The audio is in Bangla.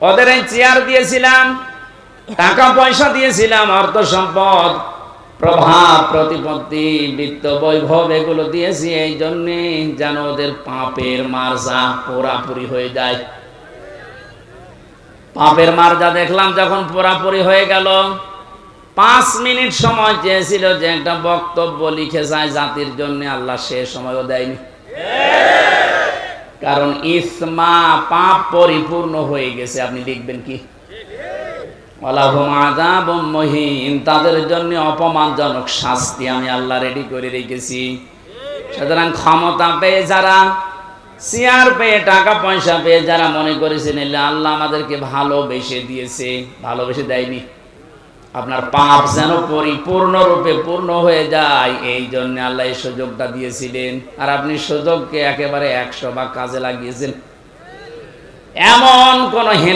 ওদের এই চেয়ার দিয়েছিলাম, টাকা পয়সা দিয়েছিলাম অর্থ সম্পদ প্রভাব, প্রতিপত্তি, বিত্ত, বৈভব, এগুলো দিয়েছি। এই জন্যে যেন ওদের পাপের মার্জা পোড়াপুরি হয়ে যায়। পাপের মার্জা দেখলাম যখন পোড়াপুরি হয়ে গেল, পাঁচ মিনিট সময় চেয়েছিল যে একটা বক্তব্য লিখে যায় জাতির জন্য, আল্লাহ সে সময়ও দেয়নি। কারণ ইসমা পাপ পরিপূর্ণ হয়ে গেছে, আপনি লিখবেন কি? তাদের জন্য অপমানজনক শাস্তি আমি আল্লাহ রেডি করে রেখেছি। সুতরাং ক্ষমতা পেয়ে যারা চেয়ার পেয়ে, টাকা পয়সা পেয়ে যারা মনে করেছেন আল্লাহ আমাদেরকে ভালোবেসে দিয়েছে। ভালোবেসে দেয়নি। আপনার পাপ যেন পরিপূর্ণ রূপে পূর্ণ হয়ে যায়, এই জন্য আল্লাহ এই সুযোগটা দিয়েছিলেন। আর আপনি সুযোগকে একেবারে একশো বা কাজে লাগিয়েছেন। এমন কোন